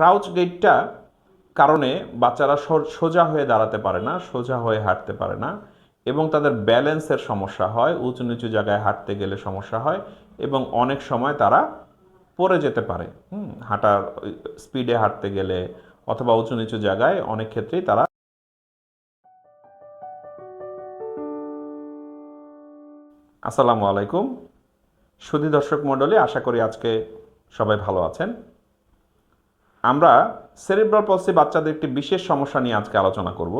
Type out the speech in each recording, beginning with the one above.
Crouch গেটটা কারণে বাচ্চারা সোজা হয়ে দাঁড়াতে পারে না, সোজা হয়ে হাঁটতে পারে না এবং তাদের ব্যালেন্সের সমস্যা হয়, উঁচু নিচু জায়গায় হাঁটতে গেলে সমস্যা হয় এবং অনেক সময় তারা পড়ে যেতে পারে। হুম, হাঁটার স্পিডে হাঁটতে গেলে অথবা উঁচু নিচু জায়গায় অনেক ক্ষেত্রেই তারা আসসালামু আলাইকুম। সুধী দর্শক মণ্ডলী, আশা করি আজকে সবাই ভালো আছেন। আমরা সেরিব্রাল পলসি বাচ্চাদের একটি বিশেষ সমস্যা নিয়ে আজকে আলোচনা করব।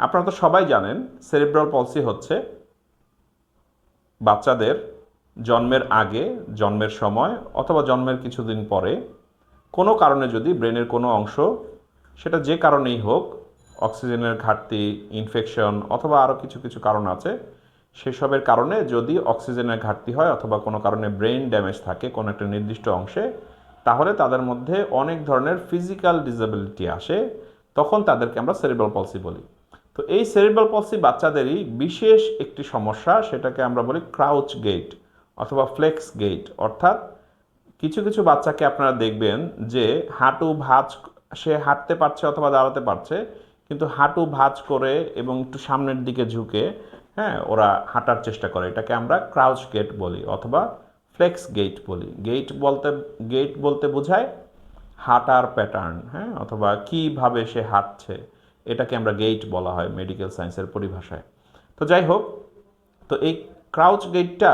আপনারা তো সবাই জানেন সেরিব্রাল পলসি হচ্ছে বাচ্চাদের জন্মের আগে, জন্মের সময় অথবা জন্মের কিছুদিন পরে কোনো কারণে যদি ব্রেনের কোনো অংশ, সেটা যে কারণেই হোক, অক্সিজেনের ঘাটতি ইনফেকশন অথবা আরও কিছু কিছু কারণ আছে, সেসবের কারণে যদি অক্সিজেনের ঘাটতি হয় অথবা কোনো কারণে ব্রেন ড্যামেজ থাকে কোনো একটা নির্দিষ্ট অংশে তাহলে তাদের মধ্যে অনেক ধরনের ফিজিক্যাল ডিসেবিলিটি আসে, তখন তাদেরকে আমরা সেরিব্রাল পলসি বলি। তো এই সেরিব্রাল পলসি বাচ্চাদেরই বিশেষ একটি সমস্যা, সেটাকে আমরা বলি ক্রাউচ গেট অথবা ফ্লেক্স গেট অর্থাৎ কিছু কিছু বাচ্চাকে আপনারা দেখবেন যে হাঁটু ভাঁজ, সে হাঁটতে পারছে অথবা দাঁড়াতে পারছে, কিন্তু হাঁটু ভাঁজ করে এবং একটু সামনের দিকে ঝুঁকে হ্যাঁ ওরা হাঁটার চেষ্টা করে। এটাকে আমরা ক্রাউচ গেট বলি অথবা ফ্লেক্স গেট বলি। গেট বলতে গেট বলতে বোঝায় হাঁটার প্যাটার্ন হ্যাঁ? অথবা কীভাবে সে হাঁটছে, এটাকে আমরা গেট বলা হয় মেডিকেল সায়েন্সের পরিভাষায়। তো যাই হোক, তো এই ক্রাউচ গেটটা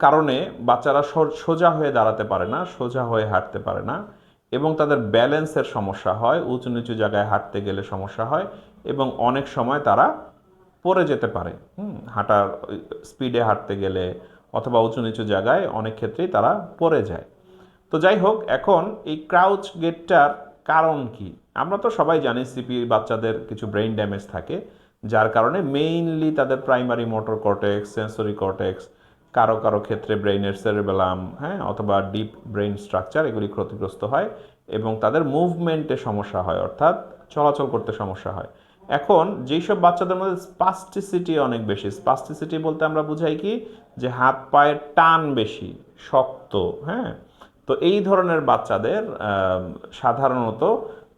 কারণে বাচ্চারা সোজা হয়ে দাঁড়াতে পারে না, সোজা হয়ে হাঁটতে পারে না, এবং তাদের ব্যালেন্সের সমস্যা হয়, উঁচু নিচু জায়গায় হাঁটতে গেলে সমস্যা হয়, এবং অনেক সময় তারা পড়ে যেতে পারে। হুম, হাঁটার স্পিডে হাঁটতে গেলে অথবা উঁচু নিচু জায়গায় অনেক ক্ষেত্রেই তারা পড়ে যায়। তো যাই হোক এখন এই ক্রাউচ গেটটার কারণ কি? আমরা তো সবাই জানি সিপি বাচ্চাদের কিছু ব্রেইন ড্যামেজ থাকে, যার কারণে মেইনলি তাদের primary motor cortex, sensory cortex, কারও কারও ক্ষেত্রে ব্রেইনের সেরেবেলাম হ্যাঁ অথবা ডিপ ব্রেইন স্ট্রাকচার এগুলি ক্ষতিগ্রস্ত হয় এবং তাদের মুভমেন্টে সমস্যা হয়, অর্থাৎ চলাচল করতে সমস্যা হয়। এখন যেসব বাচ্চাদের মধ্যে স্পাস্টিসিটি অনেক বেশি স্পাস্টিসিটি বলতে আমরা বুঝাই কি? যে হাত পায়ের টান বেশি, শক্ত হ্যাঁ? তো এই ধরনের বাচ্চাদের সাধারণত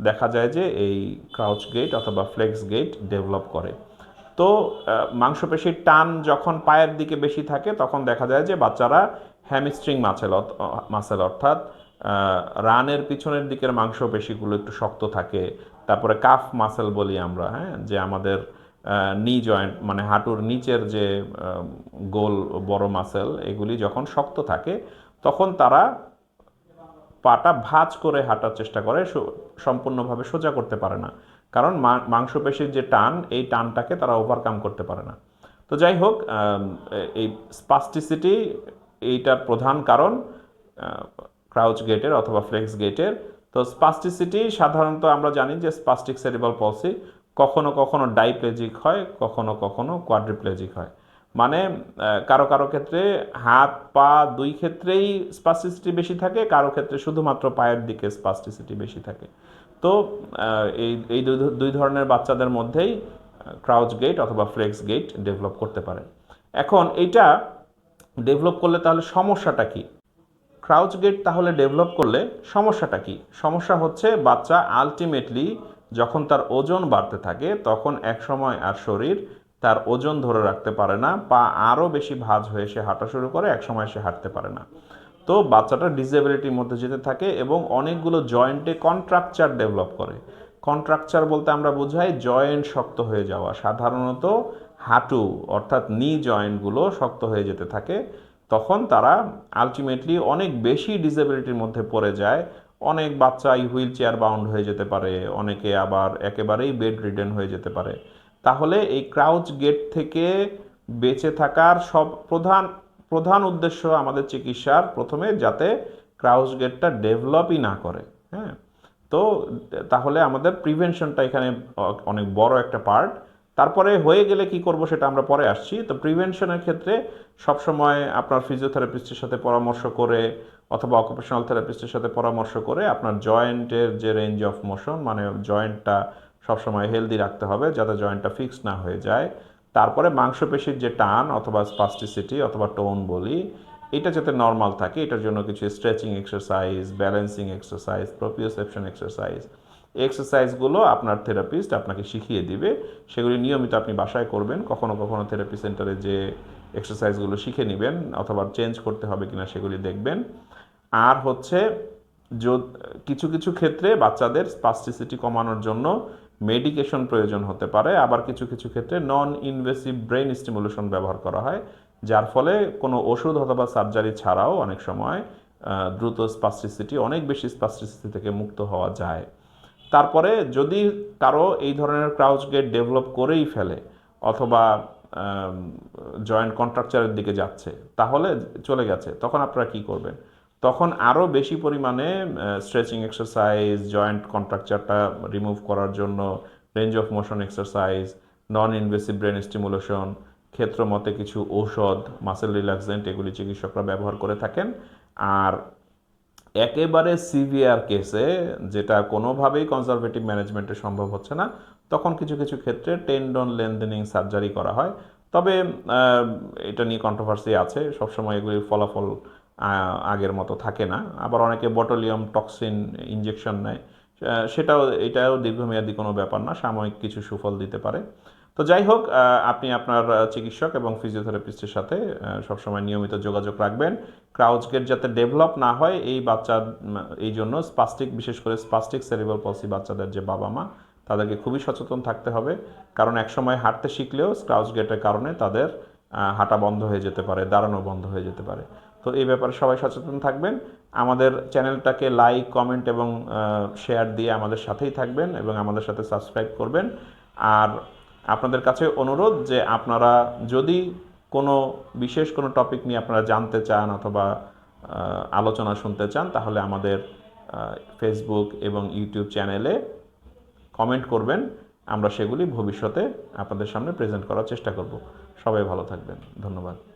দেখা যায় যে এই ক্রাউচ গেট অথবা ফ্লেক্স গেট ডেভেলপ করে। তো মাংসপেশির টান যখন পায়ের দিকে বেশি থাকে, তখন দেখা যায় যে বাচ্চারা হ্যামস্ট্রিং মাসেল মাসেল অর্থাৎ রানের পিছনের দিকের মাংসপেশিগুলো একটু শক্ত থাকে তারপরে কাফ মাসেল বলি আমরা হ্যাঁ যে আমাদের নি জয়েন্ট মানে হাঁটুর নিচের যে গোল বড় মাসেল, এগুলি যখন শক্ত থাকে, তখন তারা পাটা ভাঁজ করে হাঁটার চেষ্টা করে সম্পূর্ণভাবে সোজা করতে পারে না। কারণ মাংসপেশির যে টান, এই টানটাকে তারা ওভারকাম করতে পারে না। তো যাই হোক এই স্পাস্টিসিটি এইটার প্রধান কারণ ক্রাউচ গেটের অথবা ফ্লেক্স গেটের তো স্পাস্টিসিটি সাধারণত আমরা জানি যে স্পাস্টিক সেরিবাল পলসি কখনো কখনো ডাইপ্লেজিক হয়, কখনো কখনো কোয়াড্রিপ্লেজিক হয়। মানে কারও কারও ক্ষেত্রে হাত, পা দুই ক্ষেত্রেই স্পাস্টিসিটি বেশি থাকে, কারও ক্ষেত্রে শুধুমাত্র পায়ের দিকে স্পাস্টিসিটি বেশি থাকে। তো এই এই দুই ধরনের বাচ্চাদের মধ্যেই ক্রাউচ গেট অথবা ফ্লেক্স গেট ডেভেলপ করতে পারে। এখন এইটা ডেভেলপ করলে তাহলে সমস্যাটা কি? ক্রাউচ গেট তাহলে ডেভেলপ করলে সমস্যাটা কি? সমস্যা হচ্ছে বাচ্চা আলটিমেটলি যখন তার ওজন বাড়তে থাকে, তখন এক সময় আর শরীর তার ওজন ধরে রাখতে পারে না, পা আরও বেশি ভাজ হয়ে সে হাঁটা শুরু করে এক সময় সে হাঁটতে পারে না। তো বাচ্চাটা ডিসেবিলিটির মধ্যে যেতে থাকে এবং অনেকগুলো জয়েন্টে কন্ট্রাকচার ডেভেলপ করে। কন্ট্রাকচার বলতে আমরা বোঝাই জয়েন্ট শক্ত হয়ে যাওয়া। সাধারণত হাঁটু অর্থাৎ নি জয়েন্টগুলো শক্ত হয়ে যেতে থাকে। তখন তারা আলটিমেটলি অনেক বেশি ডিসেবিলিটির মধ্যে পড়ে যায়। অনেক বাচ্চাই হুইল চেয়ার বাউন্ড হয়ে যেতে পারে, অনেকে আবার একেবারেই বেড রিডেন হয়ে যেতে পারে। তাহলে এই ক্রাউচ গেট থেকে বেঁচে থাকার সব প্রধান প্রধান উদ্দেশ্য আমাদের চিকিৎসার প্রথমে যাতে ক্রাউচ গেটটা ডেভেলপই না করে হ্যাঁ? তো তাহলে আমাদের প্রিভেনশনটা এখানে অনেক বড় একটা পার্ট তারপরে হয়ে গেলে কি করব সেটা আমরা পরে আসছি। তো প্রিভেনশনের ক্ষেত্রে সবসময় আপনার ফিজিওথেরাপিস্টের সাথে পরামর্শ করে অথবা অকুপেশনাল থেরাপিস্টের সাথে পরামর্শ করে আপনার জয়েন্টের যে রেঞ্জ অফ মোশন মানে জয়েন্টটা সবসময় হেলদি রাখতে হবে যাতে জয়েন্টটা ফিক্স না হয়ে যায়। তারপরে মাংসপেশির যে টান অথবা স্পাস্টিসিটি অথবা টোন বলি, এটা যাতে নর্মাল থাকে, এটার জন্য কিছু stretching exercise balancing exercise proprioception exercise এক্সারসাইজগুলো আপনার থেরাপিস্ট আপনাকে শিখিয়ে দিবে। সেগুলি নিয়মিত আপনি বাসায় করবেন, কখনো কখনো থেরাপি সেন্টারে যে এক্সারসাইজগুলো শিখে নেবেন অথবা চেঞ্জ করতে হবে কিনা সেগুলি দেখবেন। আর হচ্ছে কিছু কিছু ক্ষেত্রে বাচ্চাদের স্পাস্টিসিটি কমানোর জন্য মেডিকেশন প্রয়োজন হতে পারে। আবার কিছু কিছু ক্ষেত্রে নন ইনভেসিভ ব্রেন স্টিমুলেশন ব্যবহার করা হয়, যার ফলে কোনো ওষুধ অথবা সার্জারি ছাড়াও অনেক সময় দ্রুত স্পাস্টিসিটি অনেক বেশি স্পাস্টিসিটি থেকে মুক্ত হওয়া যায়। তারপরে যদি কারও এই ধরনের ক্রাউচ গেট ডেভেলপ করেই ফেলে অথবা জয়েন্ট কন্ট্রাকচারের দিকে যাচ্ছে, তাহলে চলে গেছে, তখন আপনারা কি করবেন? তখন আরও বেশি পরিমাণে স্ট্রেচিং এক্সারসাইজ জয়েন্ট কন্ট্রাকচারটা রিমুভ করার জন্য range of motion exercise non invasive brain stimulation ক্ষেত্র মতে কিছু ঔষধ মাসেল রিল্যাক্সেন্ট এগুলি চিকিৎসকরা ব্যবহার করে থাকেন। আর একেবারে সিভিয়ার কেসে, যেটা কোনোভাবেই কনজারভেটিভ ম্যানেজমেন্টে সম্ভব হচ্ছে না, তখন কিছু কিছু ক্ষেত্রে টেন্ডন লেনদেনিং সার্জারি করা হয়। তবে এটা নিয়ে কন্ট্রোভার্সি আছে, সবসময় এগুলির ফলাফল আগের মতো থাকে না। আবার অনেকে বটলিয়াম টক্সিন ইঞ্জেকশন নেয়। সেটাও, এটাও দীর্ঘমেয়াদী কোনো ব্যাপার না, সাময়িক কিছু সুফল দিতে পারে। তো যাই হোক আপনি আপনার চিকিৎসক এবং ফিজিওথেরাপিস্টের সাথে সবসময় নিয়মিত যোগাযোগ রাখবেন। ক্রাউচ গেট যাতে ডেভেলপ না হয়, এই বাচ্চা এই জন্য স্পাস্টিক, বিশেষ করে স্পাস্টিক সেরিবাল পলসি বাচ্চাদের যে বাবা মা, তাদেরকে খুবই সচেতন থাকতে হবে। কারণ একসময় হাঁটতে শিখলেও ক্রাউচ গেটের কারণে তাদের হাঁটা বন্ধ হয়ে যেতে পারে, দাঁড়ানো বন্ধ হয়ে যেতে পারে। তো এই ব্যাপারে সবাই সচেতন থাকবেন। আমাদের চ্যানেলটাকে লাইক, কমেন্ট এবং শেয়ার দিয়ে আমাদের সাথেই থাকবেন এবং আমাদের সাথে সাবস্ক্রাইব করবেন। আর আপনাদের কাছে অনুরোধ যে আপনারা যদি কোনো বিশেষ কোনো টপিক নিয়ে আপনারা জানতে চান অথবা আলোচনা শুনতে চান, তাহলে আমাদের ফেসবুক এবং ইউটিউব চ্যানেলে কমেন্ট করবেন। আমরা সেগুলি ভবিষ্যতে আপনাদের সামনে প্রেজেন্ট করার চেষ্টা করব। সবাই ভালো থাকবেন। ধন্যবাদ।